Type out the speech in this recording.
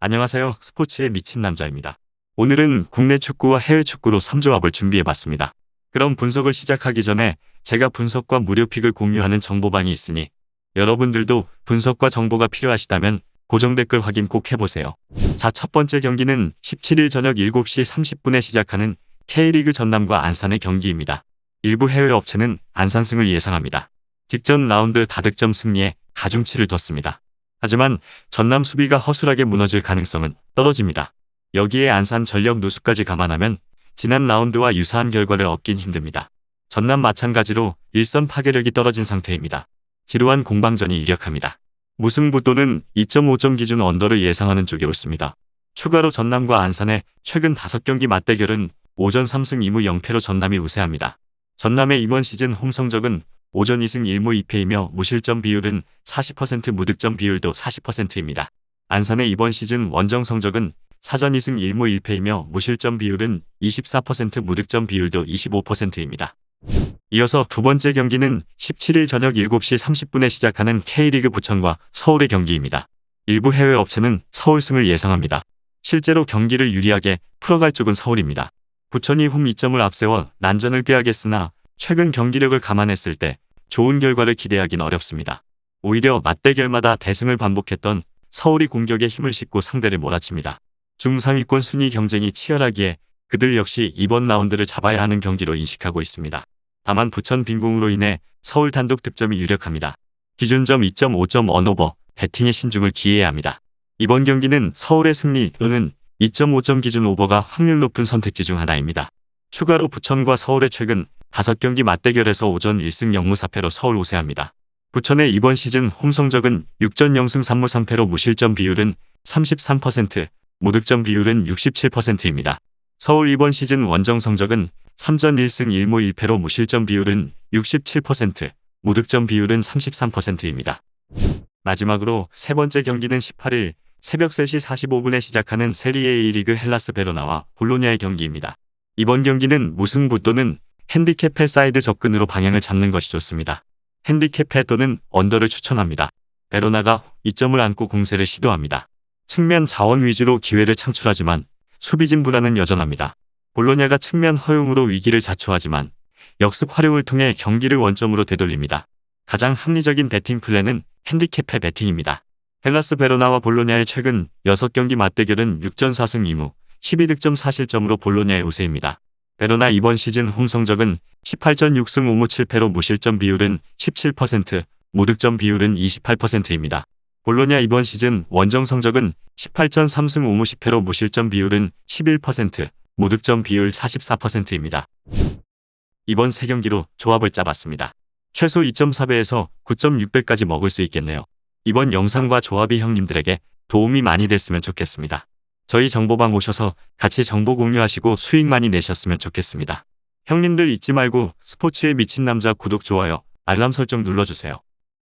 안녕하세요. 스포츠에 미친 남자입니다. 오늘은 국내 축구와 해외 축구로 3조합을 준비해봤습니다. 그럼 분석을 시작하기 전에 제가 분석과 무료픽을 공유하는 정보방이 있으니 여러분들도 분석과 정보가 필요하시다면 고정 댓글 확인 꼭 해보세요. 자, 첫 번째 경기는 17일 저녁 7시 30분에 시작하는 K리그 전남과 안산의 경기입니다. 일부 해외 업체는 안산승을 예상합니다. 직전 라운드 다득점 승리에 가중치를 뒀습니다. 하지만 전남 수비가 허술하게 무너질 가능성은 떨어집니다. 여기에 안산 전력 누수까지 감안하면 지난 라운드와 유사한 결과를 얻긴 힘듭니다. 전남 마찬가지로 일선 파괴력이 떨어진 상태입니다. 지루한 공방전이 이력합니다. 무승부 또는 2.5점 기준 언더를 예상하는 쪽이 옳습니다. 추가로 전남과 안산의 최근 5경기 맞대결은 오전 3승 2무 0패로 전남이 우세합니다. 전남의 이번 시즌 홈 성적은 오전 2승 1무 2패이며 무실점 비율은 40% 무득점 비율도 40%입니다. 안산의 이번 시즌 원정 성적은 사전 2승 1무 1패이며 무실점 비율은 24% 무득점 비율도 25%입니다. 이어서 두 번째 경기는 17일 저녁 7시 30분에 시작하는 K리그 부천과 서울의 경기입니다. 일부 해외 업체는 서울승을 예상합니다. 실제로 경기를 유리하게 풀어갈 쪽은 서울입니다. 부천이 홈 2점을 앞세워 난전을 피하겠으나 최근 경기력을 감안했을 때 좋은 결과를 기대하긴 어렵습니다. 오히려 맞대결마다 대승을 반복했던 서울이 공격에 힘을 싣고 상대를 몰아칩니다. 중상위권 순위 경쟁이 치열하기에 그들 역시 이번 라운드를 잡아야 하는 경기로 인식하고 있습니다. 다만 부천 빈공으로 인해 서울 단독 득점이 유력합니다. 기준점 2.5점 언오버, 배팅에 신중을 기해야 합니다. 이번 경기는 서울의 승리 또는 2.5점 기준 오버가 확률 높은 선택지 중 하나입니다. 추가로 부천과 서울의 최근 5경기 맞대결에서 오전 1승 0무 4패로 서울 우세합니다. 부천의 이번 시즌 홈 성적은 6전 0승 3무 3패로 무실점 비율은 33%, 무득점 비율은 67%입니다. 서울 이번 시즌 원정 성적은 3전 1승 1무 1패로 무실점 비율은 67%, 무득점 비율은 33%입니다. 마지막으로 세 번째 경기는 18일 새벽 3시 45분에 시작하는 세리에 1리그 헬라스 베로나와 볼로냐의 경기입니다. 이번 경기는 무승부 또는 핸디캡 사이드 접근으로 방향을 잡는 것이 좋습니다. 핸디캡 또는 언더를 추천합니다. 베로나가 2점을 안고 공세를 시도합니다. 측면 자원 위주로 기회를 창출하지만 수비진 불안은 여전합니다. 볼로냐가 측면 허용으로 위기를 자초하지만 역습 활용을 통해 경기를 원점으로 되돌립니다. 가장 합리적인 배팅 플랜은 핸디캡의 배팅입니다. 헬라스 베로나와 볼로냐의 최근 6경기 맞대결은 6전 4승 2무, 12득점 4실점으로 볼로냐의 우세입니다. 베로나 이번 시즌 홈 성적은 18전 6승 5무 7패로 무실점 비율은 17%, 무득점 비율은 28%입니다. 볼로냐 이번 시즌 원정 성적은 18전 3승 5무 10패로 무실점 비율은 11%, 무득점 비율 44%입니다. 이번 세 경기로 조합을 짜봤습니다. 최소 2.4배에서 9.6배까지 먹을 수 있겠네요. 이번 영상과 조합이 형님들에게 도움이 많이 됐으면 좋겠습니다. 저희 정보방 오셔서 같이 정보 공유하시고 수익 많이 내셨으면 좋겠습니다. 형님들 잊지 말고 스포츠에 미친 남자 구독, 좋아요, 알람 설정 눌러주세요.